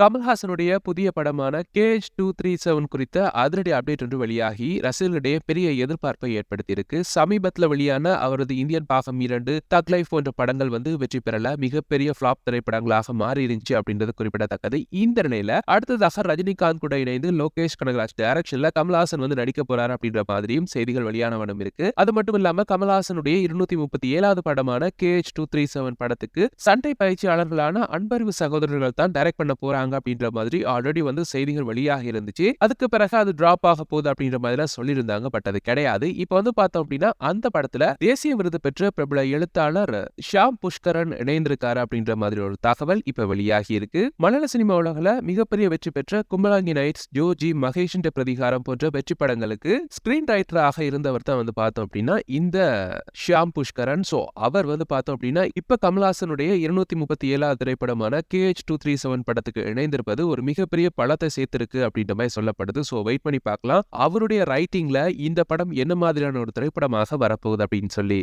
கமல்ஹாசனுடைய புதிய படமான gauge two three seven குறித்த அதிரடி அப்டேட் ஒன்று வெளியாகி ரசிகர்களிடையே பெரிய எதிர்பார்ப்பை ஏற்படுத்தியிருக்கு. சமீபத்தில் வெளியான அவரது இந்தியன் பாகம் இரண்டு தக் லைஃப் போன்ற படங்கள் வந்து வெற்றி பெறல மிகப்பெரிய ஃபிளாப் திரைப்படங்களாக மாறி இருந்துச்சு அப்படின்றது குறிப்பிடத்தக்கது. இந்த நிலையில அடுத்ததாக ரஜினிகாந்த் கூட இணைந்து லோகேஷ் கனகராஜ் டைரக்ஷன்ல கமல்ஹாசன் வந்து நடிக்க போறாரு அப்படின்ற மாதிரியும் செய்திகள் வெளியானவனும் இருக்கு. அது மட்டும் இல்லாம கமல்ஹாசனுடைய இருநூத்தி முப்பத்தி ஏழாவது படமான கேஜ் டூ த்ரீ செவன் படத்துக்கு சண்டை பயிற்சியாளர்களான அன்பறிவு சகோதரர்கள் தான் டைரக்ட் பண்ண போறாங்க. அப்படின்ற மாதிரி ஆல்ரெடி வந்து செய்திகள் வெளியாக இருந்துச்சு. அதுக்கு பிறகு அது டிராப் ஆக போகுது அப்படின்ற மாதிரி சொல்லியிருந்தாங்க பட் அது கிடையாது. இப்போ வந்து பார்த்தோம் அப்படின்னா அந்த படத்துல தேசிய விருது பெற்ற பிரபல எழுத்தாளர் ஷாம் புஷ்கரன் இணைந்திருக்காரு அப்படின்ற மாதிரி ஒரு தகவல் இப்ப வெளியாகி இருக்கு. மலையாள சினிமா உலகில் மிகப்பெரிய வெற்றி பெற்ற கும்பலாங்கி நைட்ஸ் ஜோஜி மகேஷ் பிரதிகாரம் போன்ற வெற்றி படங்களுக்கு ஸ்கிரீன் ரைட்டராக இருந்தவர் தான் வந்து பார்த்தோம் அப்படின்னா இந்த ஷியாம் புஷ்கரன். சோ அவர் வந்து பார்த்தோம் அப்படின்னா இப்ப கமல்ஹாசனுடைய இருநூத்தி முப்பத்தி ஏழாவது திரைப்படமான கேஹெச் டூ த்ரீ செவன் படத்துக்கு இணைந்திருப்பது ஒரு மிகப்பெரிய பலத்தை சேர்த்திருக்கு அப்படின்ற மாதிரி சொல்லப்படுது. சோ வெயிட் பண்ணி பார்க்கலாம். அவருடைய ரைட்டிங்ல இந்த படம் என்ன மாதிரியான ஒரு திரைப்படமாக வரப்போகுது அப்படின்னு சொல்லி.